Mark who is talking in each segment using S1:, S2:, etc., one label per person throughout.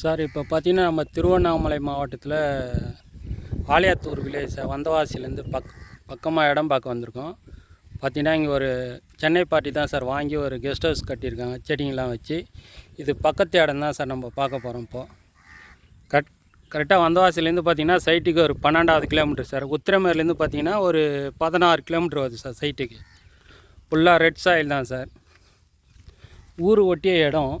S1: Sir இப்போ பார்த்தீங்கன்னா நம்ம திருவண்ணாமலை மாவட்டத்தில் ஆலியாத்தூர் வில்லேஜ் சார் வந்தவாசிலேருந்து பக் பக்கமாக இடம் பார்க்க வந்திருக்கோம். பார்த்தீங்கன்னா இங்கே ஒரு சென்னை பார்ட்டி தான் சார் வாங்கி ஒரு கெஸ்ட் ஹவுஸ் கட்டியிருக்காங்க செடிங்கெலாம் வச்சு. இது பக்கத்து இடம் தான் சார் நம்ம பார்க்க போகிறோம் இப்போது கட் கரெக்டாக வந்தவாசிலேருந்து பார்த்தீங்கன்னா சைட்டுக்கு ஒரு பன்னெண்டாவது கிலோமீட்டர் சார். உத்திரமேர்லேருந்து பார்த்தீங்கன்னா ஒரு பதினாறு கிலோமீட்டர் வருது சார் சைட்டுக்கு. ஃபுல்லாக ரெட் சாயில் தான் சார். ஊர் ஒட்டிய இடம்.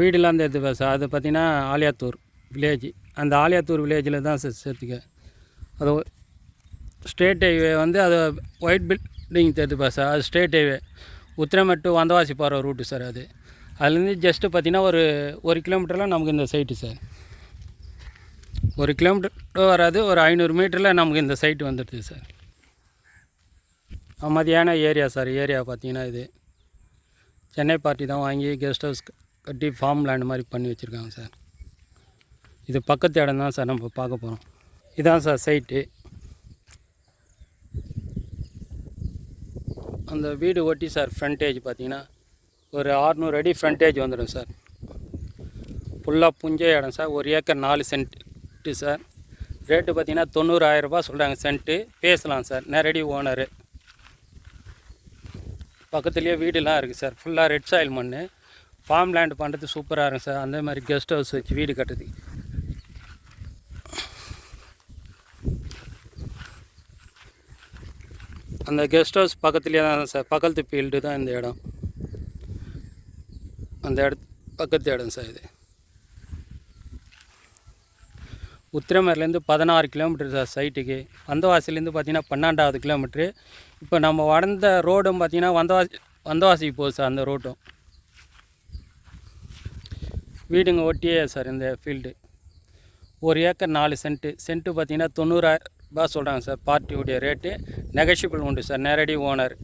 S1: வீடுலாம் அந்த பேச அது பார்த்தீங்கன்னா ஆலியாத்தூர் வில்லேஜ். அந்த ஆலியாத்தூர் வில்லேஜில் தான் சார் சேர்த்துக்க. அது ஸ்டேட் ஹைவே வந்து அது ஒயிட் பில்டிங் தேர்த்து சார் அது ஸ்டேட் ஹைவே. உத்திரமட்டு வந்தவாசி போகிற ரூட்டு சார் அது. அதுலேருந்து ஜஸ்ட்டு பார்த்தீங்கன்னா ஒரு ஒரு கிலோமீட்டரில் நமக்கு இந்த சைட்டு சார். ஒரு கிலோமீட்டர் வராது ஒரு ஐநூறு மீட்டரில் நமக்கு இந்த சைட்டு வந்துடுது சார். மதியான ஏரியா சார் ஏரியா பார்த்தீங்கன்னா இது. சென்னை பார்ட்டி தான் வாங்கி கெஸ்ட் ஹவுஸ் கட்டி ஃபார்ம் லேண்ட் மாதிரி பண்ணி வச்சுருக்காங்க சார். இது பக்கத்து இடம் தான் சார் நம்ம பார்க்க போகிறோம் இதான் சார் சைட்டு அந்த வீடு ஒட்டி சார் ஃப்ரண்டேஜ் பார்த்தீங்கன்னா ஒரு ஆறுநூறு அடி ஃப்ரண்டேஜ் வந்துடும் சார். ஃபுல்லாக புஞ்ச இடம் சார். ஒரு ஏக்கர் நாலு சென்ட்டு சார். ரேட்டு பார்த்தீங்கன்னா தொண்ணூறாயிரரூபா சொல்கிறாங்க சென்ட்டு பேசலாம் சார். நேரடி ஓனரு பக்கத்துலேயே வீடுலாம் இருக்குது சார். ஃபுல்லாக ரெட் சாயில் மண் ஃபார்ம் லேண்ட் பண்ணுறது சூப்பராக இருக்கும் சார். அந்த மாதிரி கெஸ்ட் ஹவுஸ் வச்சு வீடு கட்டுறது. அந்த கெஸ்ட் ஹவுஸ் பக்கத்துலேயே தான் சார். பக்கத்து ஃபீல்டு தான் இந்த இடம். அந்த இடத் பக்கத்து இடம் சார் இது. உத்திரமேர்லேருந்து பதினாறு கிலோமீட்டர் சார் சைட்டுக்கு வந்தவாசிலேருந்து பார்த்தீங்கன்னா பன்னெண்டாவது கிலோமீட்ரு இப்போ நம்ம வளர்ந்த ரோடும் பார்த்தீங்கன்னா வந்தவாசி வந்தவாசிக்கு போகுது சார் அந்த ரோட்டும் வீடுங்க ஒட்டியே சார் இந்த ஃபீல்டு ஒரு ஏக்கர் நாலு சென்ட்டு சென்ட்டு பார்த்தீங்கன்னா தொண்ணூறாயிரம் ரூபாய் சொல்கிறாங்க சார் பார்ட்டியுடைய ரேட்டு நெகஷியபிள் உண்டு சார் நேரடி ஓனர்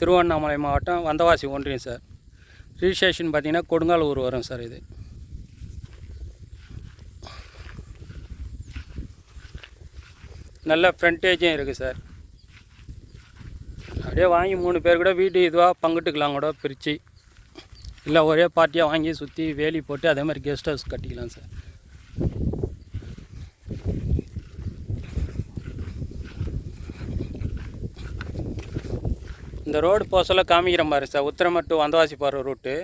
S1: திருவண்ணாமலை மாவட்டம் வந்தவாசி ஒன்றியம் சார். ரிஜிஸ்ட்ரேஷன் பார்த்தீங்கன்னா கொடுங்காலூர் வரும் சார் இது. நல்ல ஃப்ரண்டேஜும் இருக்குது சார். அப்படியே வாங்கி மூணு பேர் கூட வீடு இதுவாக பங்கிட்டுக்கலாம் கூட பிரித்து இல்லை ஒரே பார்ட்டியாக வாங்கி சுற்றி வேலி போட்டு அதே மாதிரி கெஸ்ட் ஹவுஸ் கட்டிக்கலாம் சார். இந்த ரோடு போக காமிக்கிற மாதிரி சார் உத்திரமட்டு வந்தவாசி போகிற ரூட்டு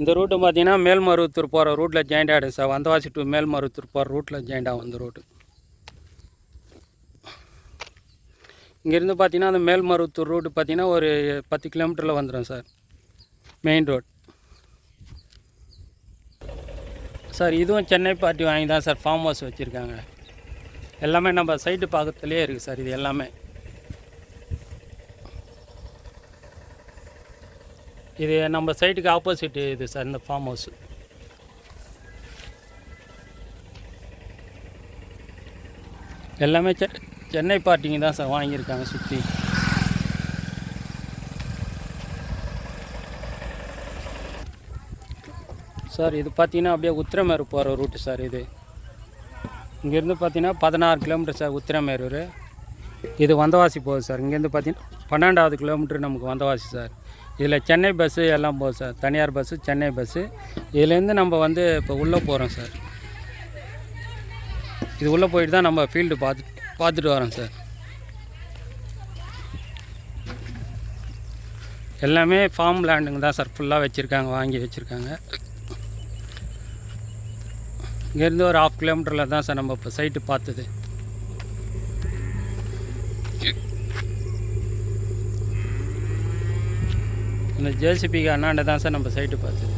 S1: இந்த ரூட்டு பார்த்தீங்கன்னா மேல்மருவத்தூர் போகிற ரூட்டில் ஜாயிண்ட் ஆகிடும் சார். வந்தவாசி டு மேல்மருவத்தூர் போகிற ரூட்டில் ஜாயிண்ட் ஆகும் இந்த ரோடு இங்கேருந்து பார்த்தீங்கன்னா அந்த மேல்மருவத்தூர் ரூட்டு பார்த்தீங்கன்னா ஒரு பத்து கிலோமீட்டரில் வந்துடும் சார். மெயின் ரோடு சார் இதுவும் சென்னை பார்ட்டி வாங்கி தான் சார் ஃபார்ம் ஹவுஸ் வச்சுருக்காங்க. எல்லாமே நம்ம சைட்டு பக்கத்துலேயே இருக்குது சார் இது எல்லாமே. இது நம்ம சைட்டுக்கு ஆப்போசிட் இது சார் இந்த ஃபார்ம் ஹவுஸ் எல்லாமே செ சென்னை பார்ட்டிங்க தான் சார் வாங்கியிருக்காங்க சுற்றி சார் இது பார்த்தீங்கன்னா அப்படியே உத்திரமேரூர் போகிற ரூட்டு சார் இது. இங்கேருந்து பார்த்தீங்கன்னா பதினாறு கிலோமீட்டர் சார் உத்திரமேரூர் இது வந்தவாசி போகுது சார். இங்கேருந்து பார்த்தீங்கன்னா பன்னெண்டாவது கிலோமீட்டர் நமக்கு வந்தவாசி சார். இதில் சென்னை பஸ்ஸு எல்லாம் போகுது சார். தனியார் பஸ்ஸு சென்னை பஸ்ஸு இதுலேருந்து நம்ம வந்து இப்போ உள்ளே போகிறோம் சார். இது உள்ளே போயிட்டு தான் நம்ம ஃபீல்டு பார்த்து பார்த்துட்டு வரோம் சார். எல்லாமே ஃபார்ம் லேண்டுங்க தான் சார். ஃபுல்லாக வச்சுருக்காங்க வாங்கி வச்சுருக்காங்க. இங்கேருந்து ஒரு ஆஃப் கிலோமீட்டரில் தான் சார் நம்ம இப்போ சைட்டு பார்த்தது இந்த ஜேசிபிக்கு அண்ணாண்ட தான் சார் நம்ம சைட்டு பார்த்தது.